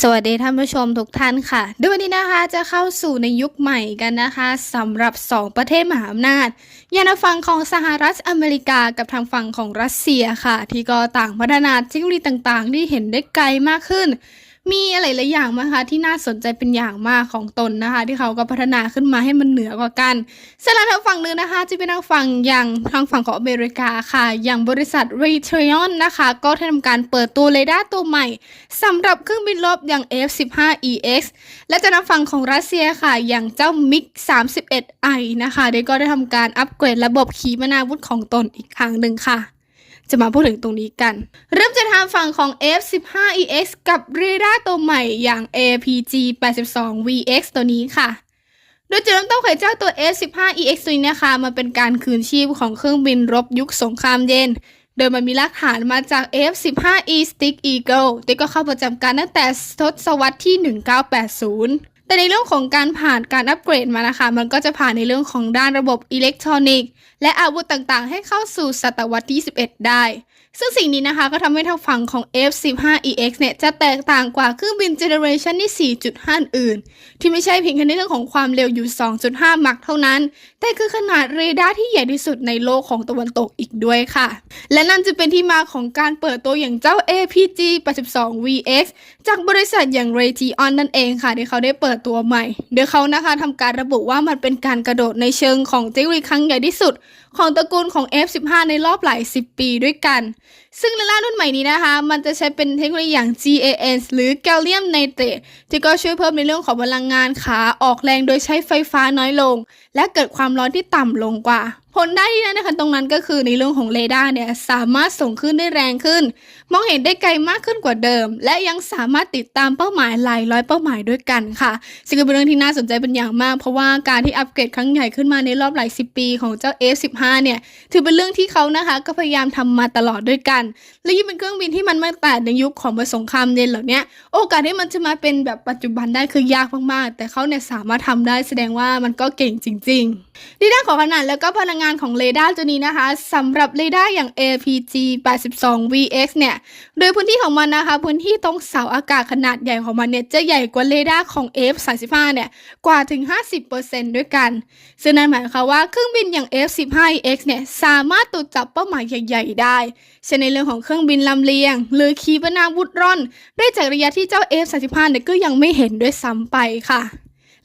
สวัสดีท่านผู้ชมทุกท่านค่ะด้วยวันนี้นะคะจะเข้าสู่ในยุคใหม่กันนะคะสำหรับ 2 ประเทศมหาอำนาจยานฝั่งของสหรัฐอเมริกากับทางฝั่งของรัสเซียค่ะ ที่ก็ต่างพัฒนาเทคโนโลยีต่างๆ ที่เห็นได้ไกลมากขึ้น มีอะไรหลายอย่างมากค่ะที่น่าสนใจเป็นอย่างมากของตนนะคะ ที่เขาก็พัฒนาขึ้นมาให้มันเหนือกว่ากันสำหรับทางฝั่งหนึ่งนะคะจะเป็นทางฝั่งอย่างทางฝั่งของอเมริกาค่ะ อย่างบริษัท r a t r i o n นะคะ ก็ทำการเปิดตัวเรดาร์ตัวใหม่สำหรับเครื่องบินรบอย่าง F-15EX และจากทางฝั่งของรัสเซียค่ะ อย่างเจ้า MiG 31I นะคะได้ก็ได้ทำการอัปเกรดระบบขีปนาวุธของตนอีกครั้งหนึ่งค่ะ จะมาพูดถึงตรงนี้กัน เริ่มจากทางฝั่งของ F-15EX กับเรดาร์ตัวใหม่อย่าง APG 82 VX ตัวนี้ค่ะ โดยจุดเริ่มต้นของเจ้าตัว F-15EX ตัวนี้นะคะ มันเป็นการคืนชีพของเครื่องบินรบยุคสงครามเย็น โดยมันมีรากฐานมาจาก F-15E Stick Eagle ที่ก็เข้าประจำการตั้งแต่ทศวรรษที่ 1980 แต่ในเรื่องของการผ่านการอัปเกรดมานะคะ มันก็จะผ่านในเรื่องของด้านระบบอิเล็กทรอนิกส์ และอาวุธต่างๆ ให้เข้าสู่ศตวรรษที่ 11 ได้ ซึ่งสิ่งนี้นะคะก็ทำให้ทางฝั่งของ F-15EX เนี่ยจะแตกต่างกว่าเครื่องบินเจเนอเรชันที่ 4.5 อื่น ที่ไม่ใช่เพียงแค่ในเรื่องของความเร็วอยู่ 2.5 มักเท่านั้น แต่คือขนาดเรดาร์ที่ใหญ่ที่สุดในโลกของตะวันตกอีกด้วยค่ะ และนั่นจะเป็นที่มาของการเปิดตัวอย่างเจ้า APG 82 VX จากบริษัทอย่าง Raytheon นั่นเองค่ะที่เขาได้เปิดตัวใหม่ โดยเขานะคะทำการระบุว่ามันเป็นการกระโดดในเชิงของเทคโนโลยีครั้งใหญ่ที่สุด ของตระกูลของ F15 ในรอบหลาย 10 ปีด้วยกันซึ่งในล่ารุ่นใหม่นี้นะคะ มันจะใช้เป็นเทคโนโลยีอย่าง GAN หรือ Gallium Nitrate ที่ก็ช่วยเพิ่มในเรื่องของพลังงานขาออกแรงโดยใช้ไฟฟ้าน้อยลง และเกิดความร้อนที่ต่ำลงกว่า ผลได้ที่นั่นนะคะตรงนั้นก็คือในเรื่องของเรดาร์เนี่ยสามารถส่งขึ้นได้แรงขึ้น มองเห็นได้ไกลมากขึ้นกว่าเดิม และยังสามารถติดตามเป้าหมายหลายร้อยเป้าหมายด้วยกันค่ะ ซึ่งเป็นเรื่องที่น่าสนใจเป็นอย่างมาก เพราะว่าการที่อัปเกรดครั้งใหญ่ขึ้นมาในรอบหลายสิบปีของเจ้า F15 เนี่ยถือเป็นเรื่องที่เขานะคะก็พยายามทำมาตลอดด้วยกัน และยิ่งเป็นเครื่องบินที่มันมาแต่ในยุคของสงครามเย็นเหล่านี้โอกาสที่มันจะมาเป็นแบบปัจจุบันได้คือยากมากๆ แต่เขาเนี่ยสามารถทำได้แสดงว่ามันก็เก่งจริงๆในด้านของขนาดแล้วก็พลังงานของเรดาร์ตัวนี้นะคะสำหรับเรดาร์อย่าง APG 82 VX เนี่ย โดยพื้นที่ของมันนะคะ พื้นที่ตรงเสาอากาศขนาดใหญ่ของมันเนี่ยจะใหญ่กว่าเรดาร์ของ F35 เนี่ยกว่าถึง 50%ด้วยกันซึ่งนั่นหมายความว่าเครื่องบินอย่าง F15X เนี่ยสามารถตรวจจับเป้าหมายใหญ่ ๆ ได้เช่นในเรื่องของเครื่องบินลำเลียง หรือขีปนาวุธร่อน ได้จากระยะที่เจ้า F35 เนี่ยก็ยังไม่เห็นด้วยซ้ำไปค่ะ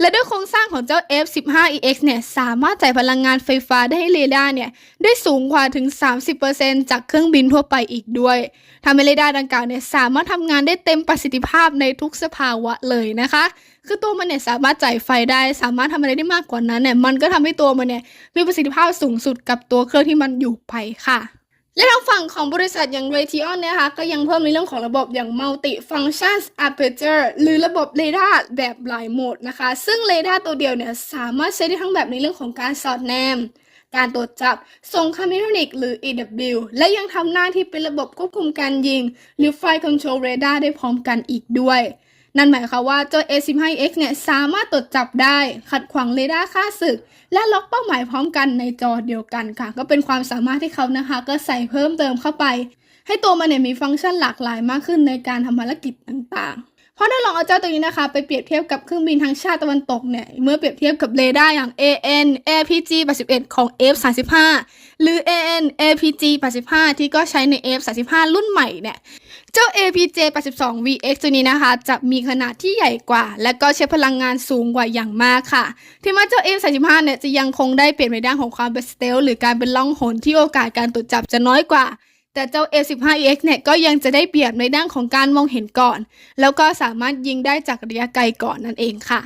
และด้วยโครงสร้างของเจ้า F15EX เนี่ยสามารถจ่ายพลังงานไฟฟ้าได้ให้เรดาร์เนี่ยได้สูงกว่าถึง 30%จากเครื่องบินทั่วไปอีกด้วยทำให้เรดาร์ดังกล่าวเนี่ยสามารถทำงานได้เต็มประสิทธิภาพในทุกสภาวะเลยนะคะ คือตัวมันเนี่ยสามารถจ่ายไฟได้ สามารถทำอะไรได้มากกว่านั้นเนี่ยมันก็ทำให้ตัวมันเนี่ยมีประสิทธิภาพสูงสุดกับตัวเครื่องที่มันอยู่ไปค่ะ และทางฝั่งของบริษัทอย่าง Raytheon นนะคะก็ยังเพิ่มในเรื่องของระบบอย่าง Multi Functions Aperture หรือระบบเรดาร์แบบหลายโหมดนะคะ ซึ่งเรดาร์ตัวเดียวเนี่ยสามารถใช้ได้ทั้งแบบในเรื่องของการสอดแนม การตรวจจับส่งคำอิเล็กทรอนิกส์หรือ EW และยังทำหน้าที่เป็นระบบควบคุมการยิง หรือ Flight Control Radar ได้พร้อมกันอีกด้วย นั่นหมายความว่าเจ้า A15X เนี่ยสามารถตรวจจับได้ ขัดขวางเรดาร์ค่าศึก และล็อกเป้าหมายพร้อมกันในจอเดียวกันค่ะ ก็เป็นความสามารถที่เขานะคะ ก็ใส่เพิ่มเติมเข้าไป ให้ตัวมันเนี่ยมีฟังก์ชันหลากหลายมากขึ้นในการทำภารกิจต่างๆ ราะถ้าลองเอาเจ้าตัวนี้นะคะ ไปเปรียบเทียบกับเครื่องบินทางชาติตะวันตกเนี่ย เมื่อเปรียบเทียบกับเรดาร์อย่าง AN APG 81ของ F35 หรือ AN APG 85ที่ก็ใช้ใน F35 รุ่นใหม่เนี่ย เจ้า APJ 82 VX ตัวนี้นะคะ จะมีขนาดที่ใหญ่กว่า และก็ใช้พลังงานสูงกว่าอย่างมากค่ะที่มาเจ้า F35 เนี่ยจะยังคงได้เปลี่ยนในด้านของความเป็นสเตลหรือการเป็นล่องหนที่โอกาสการตรวจจับจะน้อยกว่า แต่เจ้า A15EX เนี่ยก็ยังจะได้เปรียบในด้านของการมองเห็นก่อน แล้วก็สามารถยิงได้จากระยะไกลก่อนนั่นเองค่ะ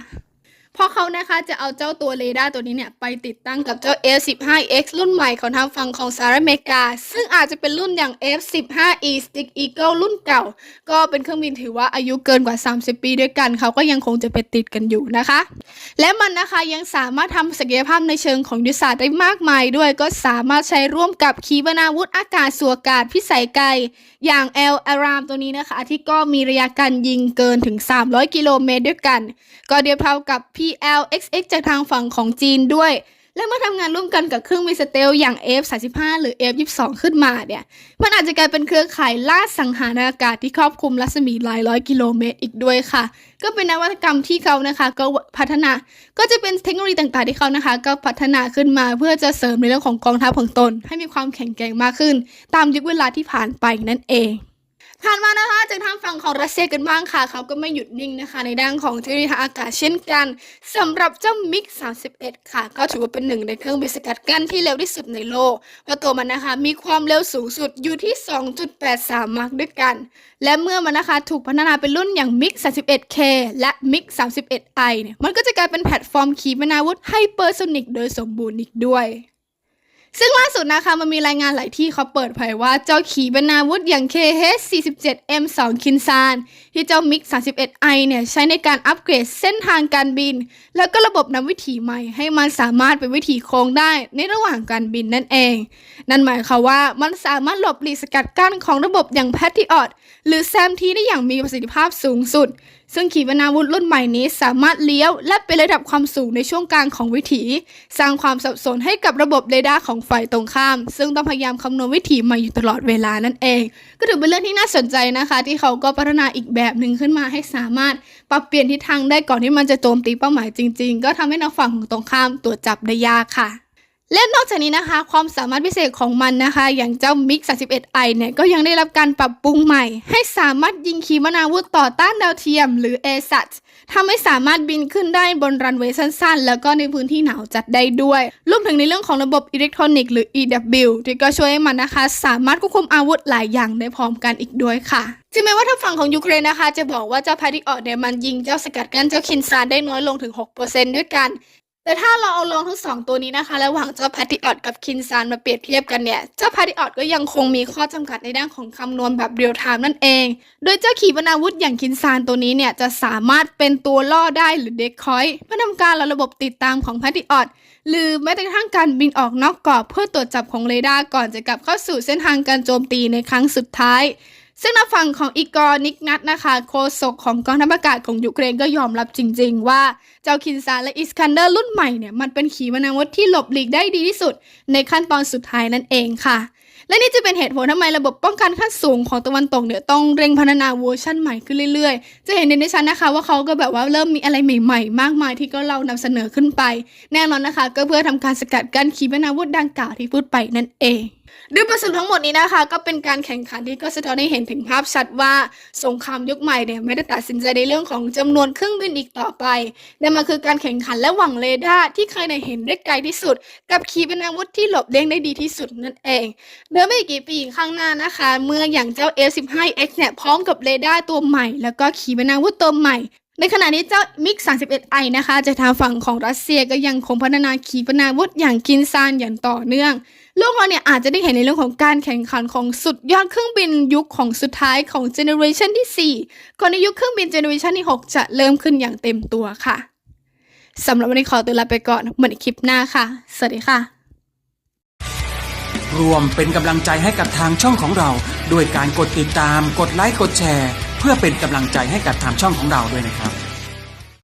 เพราะเขานะคะจะเอาเจ้าตัวเรดาร์ตัวนี้เนี่ย ไปติดตั้งกับเจ้า F15X รุ่นใหม่ของทางฝั่งของสหรัฐอเมริกา ซึ่งอาจจะเป็นรุ่นอย่าง F15E Stick Eagle รุ่นเก่า ก็เป็นเครื่องบินถือว่าอายุเกินกว่า 30 ปีด้วยกัน เขาก็ยังคงจะไปติดกันอยู่นะคะ และมันนะคะยังสามารถทำศักยภาพในเชิงของยุทธศาสตร์ได้มากมายด้วยก็สามารถใช้ร่วมกับขีปนาวุธอากาศสู่อากาศพิสัยไกลอย่าง L Aram ตัวนี้นะคะ ที่ก็มีระยะการยิงเกินถึง 300 กิโลเมตรด้วยกัน ก็เดียบเท่ากับ PLXX จากทางฝั่งของจีนด้วย และเมื่อทำงานร่วมกันกับเครื่องบินสเตลอย่าง F35 หรือ F22 ขึ้นมาเนี่ย มันอาจจะกลายเป็นเครือข่ายล่าสังหารอากาศที่ครอบคลุมรัศมีหลายร้อยกิโลเมตรอีกด้วยค่ะ ก็เป็นนวัตกรรมที่เขานะคะ ก็พัฒนา ก็จะเป็นเทคโนโลยีต่างๆที่เขานะคะ ก็พัฒนาขึ้นมาเพื่อจะเสริมในเรื่องของกองทัพของตน ให้มีความแข็งแกร่งมากขึ้น ตามยุคเวลาที่ผ่านไปนั่นเอง ผ่านมานะคะจากทางฝั่งของรัสเซียกันบ้างค่ะ เขาก็ไม่หยุดนิ่งนะคะ ในด้านของเทคโนโลยีทางอากาศเช่นกันสำหรับเจ้ามิก 31 ค่ะ ก็ถือว่าเป็นหนึ่งในเครื่องบินสกัดกั้นที่เร็วที่สุดในโลกเพระตัวมันนะคะ มีความเร็วสูงสุดอยู่ที่ 2.83มาร์กด้วยกัน และเมื่อมันนะคะถูกพัฒนาเป็นรุ่นอย่าง MiG 31K และ MiG 31I เนี่ยมันก็จะกลายเป็นแพลตฟอร์มขีปนาวุธไฮเปอร์โซนิกโดยสมบูรณ์อีกด้วย ซึ่งล่าสุดนะคะมันมีรายงานหลายที่เขาเปิดเผยว่าเจ้าขีปนาวุธอย่าง KH-47M2 คินซานที่เจ้า MiG 31I เนี่ยใช้ในการอัปเกรดเส้นทางการบิน แล้วก็ระบบนำวิถีใหม่ให้มันสามารถเป็นวิถีโค้งได้ในระหว่างการบินนั่นเอง นั่นหมายความว่ามันสามารถหลบหลีกสกัดกั้นของระบบอย่าง Patriot หรือ SAM-T ได้อย่างมีประสิทธิภาพสูงสุดซึ่งขีปนาวุธรุ่นใหม่นี้สามารถเลี้ยวและเป็นระดับความสูงในช่วงกลางของวิถี สร้างความสับสนให้กับระบบเรดาร์ของฝ่ายตรงข้าม ซึ่งต้องพยายามคำนวณวิถีม่อยู่ตลอดเวลานั่นเอง ก็ถือเป็นเรื่องที่น่าสนใจนะคะ ที่เขาก็พัฒนาอีกแบบหนึ่งขึ้นมาให้สามารถปรับเปลี่ยนทิศทางได้ก่อนที่มันจะโจมตีเป้าหมายจริง ๆ ก็ทำให้นักฝั่งของตรงข้ามตรวจจับได้ยากค่ะ และนอกจากนี้นะคะ ความสามารถพิเศษของมันนะคะ อย่างเจ้า MiG 31I เนี่ยก็ยังได้รับการปรับปรุงใหม่ ให้สามารถยิงขีปนาวุธต่อต้านดาวเทียม หรือ ASAT ทำให้สามารถบินขึ้นได้บนรันเวย์สั้นๆ แล้วก็ในพื้นที่หนาวจัดได้ด้วย รวมถึงในเรื่องของระบบอิเล็กทรอนิกส์หรือ EW ที่ก็ช่วยให้มันนะคะ สามารถควบคุมอาวุธหลายอย่างได้พร้อมกันอีกด้วยค่ะถึงแม้ว่าทางฝั่งของยูเครนนะคะ จะบอกว่าเจ้าพาริออดเนี่ยมันยิงเจ้าสกัดกั้นเจ้าคินซานได้น้อยลงถึง 6%ด้วยกัน แต่ถ้าเราเอาลองทั้งสองตัวนี้นะคะ ระหว่างเจ้าพาริออดกับคินซานมาเปรียบเทียบกันเนี่ย เจ้าพาริออดก็ยังคงมีข้อจำกัดในด้านของคำนวณแบบเรียลไทม์นั่นเอง โดยเจ้าขีปนาวุธอย่างคินซานตัวนี้เนี่ย จะสามารถเป็นตัวล่อได้หรือเด็กคอยเพื่อทำการระบบติดตามของพาริออดหรือแม้แต่กระทั่งการบินออกนอกกรอบเพื่อตรวจจับของเรดาร์ก่อนจะกลับเข้าสู่เส้นทางการโจมตีในครั้งสุดท้าย ซึ่งในฝั่งของอีกอร์นิกนัทนะคะโฆษกของกองทัพอากาศของยูเครนก็ยอมรับจริง ๆ ว่าเจ้าคินซาและอิสคันเดอร์รุ่นใหม่เนี่ยมันเป็นขีปนาวุธที่หลบหลีกได้ดีที่สุด ในขั้นตอนสุดท้ายนั่นเองค่ะ และนี่จะเป็นเหตุผลทำไมระบบป้องกันขั้นสูงของตะวันตกเนี่ยต้องเร่งพัฒนาเวอร์ชั่นใหม่ขึ้นเรื่อยๆ จะเห็นในชั้นนะคะว่าเขาก็แบบว่าเริ่มมีอะไรใหม่ๆ มากมายที่ก็เรานำเสนอขึ้นไป แน่นอนนะคะ ก็เพื่อทำการสกัดกั้นขีปนาวุธดังกล่าวที่พูดไปนั่นเอง ด้วยประสบทั้งหมดนี้นะคะ ก็เป็นการแข่งขันที่ก็สะท้อนให้เห็นถึงภาพชัดว่าสงครามยุคใหม่เนี่ยไม่ได้ตัดสินใจในเรื่องของจำนวนเครื่องบินอีกต่อไป แต่มันคือการแข่งขันและหวังเรดาร์ที่เคยได้เห็นได้ไกลที่สุด กับขีปนาวุธที่หลบเลี่ยงได้ดีที่สุดนั่นเองเมื่อไม่กี่ปีข้างหน้านะคะ เมื่ออย่างเจ้า F15X เนี่ยพร้อมกับเรดาร์ตัวใหม่ แล้วก็ขีปนาวุธตัวใหม่ ในขณะนี้เจ้ามิก 31i นะคะจากทางฝั่งของรัสเซียก็ยังคงพัฒนาขีปนาวุธอย่างคินซานอย่างต่อเนื่องโลกเราเนี่ยอาจจะได้เห็นในเรื่องของการแข่งขันของสุดยอดเครื่องบินยุคของสุดท้ายของเจเนอเรชันที่ 4 ก่อนในยุคเครื่องบินเจเนอเรชันที่ 6 จะเริ่มขึ้นอย่างเต็มตัวค่ะสำหรับวันนี้ขอตัวลาไปก่อนเหมือนคลิปหน้าค่ะ สวัสดีค่ะ รวมเป็นกำลังใจให้กับทางช่องของเรา ด้วยการกดติดตาม กดไลค์ กดแชร์ พื่อเป็นกำลังใจให้กับทางช่องของเราด้วยนะครับ